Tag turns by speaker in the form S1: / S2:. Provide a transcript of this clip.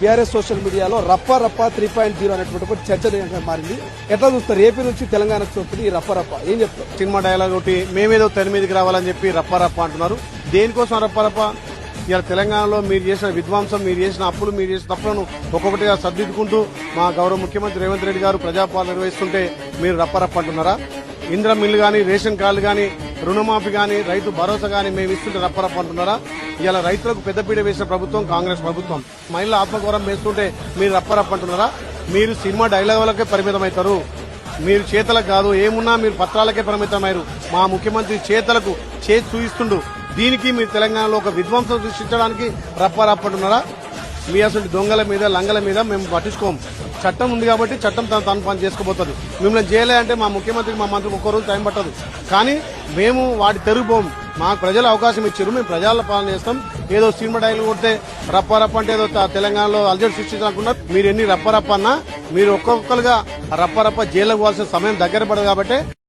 S1: BRS social మీడియాలో రప్ప రప్ప త్రీ పాయింట్ జీరో అనేటువంటి ఒక చర్చ మారింది. ఎట్లా చూస్తారు? ఏపీ నుంచి తెలంగాణకు చూస్తుంది ఈ రప్ప రప్ప? ఏం చెప్తారు?
S2: సినిమా డైలాగ్ ఒకటి మేమేదో తెర మీదకి రావాలని చెప్పి రప్ప రప్ప అంటున్నారు. దేనికోసం రప్ప రప్ప? ఇలా తెలంగాణలో మీరు చేసిన విధ్వంసం మీరు చేసిన అప్పులు మీరు చేసిన తప్పులను ఒక్కొక్కటిగా సర్దిద్దుకుంటూ మా గౌరవ ముఖ్యమంత్రి రేవంత్ రెడ్డి గారు ప్రజాపాలన నిర్వహిస్తుంటే మీరు రప్ప రప్ప అంటున్నారా? ఇంద్ర మిల్లు కానీ రేషన్ కార్డులు కానీ రుణమాఫీ కానీ రైతు భరోసా కానీ మేము ఇస్తుంటే రప్పరప్ప అంటున్నారా? ఇలా రైతులకు పెద్దపీట వేసిన ప్రభుత్వం కాంగ్రెస్ ప్రభుత్వం. మహిళల ఆత్మగౌరవం వేస్తుంటే మీరు రప్ప అంటున్నారా? మీరు సినిమా డైలాగులకే పరిమితమవుతారు. మీరు చేతలకు కాదు ఏమున్నా మీరు పత్రాలకే పరిమితమయ్యారు. మా ముఖ్యమంత్రి చేతలకు చేతి చూయిస్తుండు. దీనికి మీరు తెలంగాణలో ఒక విధ్వంసం సృష్టించడానికి రప్పరప్పంటున్నారా మీ అసలు దొంగల మీద లంగల మీద మేము పట్టించుకోము చట్టం ఉంది కాబట్టి చట్టం తన తను పని చేసుకోబోతుంది. మిమ్మల్ని చేయలే అంటే మా ముఖ్యమంత్రికి మా మంత్రికి ఒక్క రోజు టైం పట్టదు. కానీ మేము వాటి తెరుగుపోము మాకు ప్రజలు అవకాశం ఇచ్చారు. మేము ప్రజల పాలన చేస్తాం. ఏదో సినిమా డైలు కొడితే రప్ప రప్ప అంటే ఏదో తెలంగాణలో అల్జడి సృష్టించాలనుకున్నారు మీరు ఎన్ని రప్ప రప్ప అన్నా మీరు ఒక్కొక్కరుగా రప్ప రప్ప జైలు పోవాల్సిన సమయం దగ్గర పడదు కాబట్టి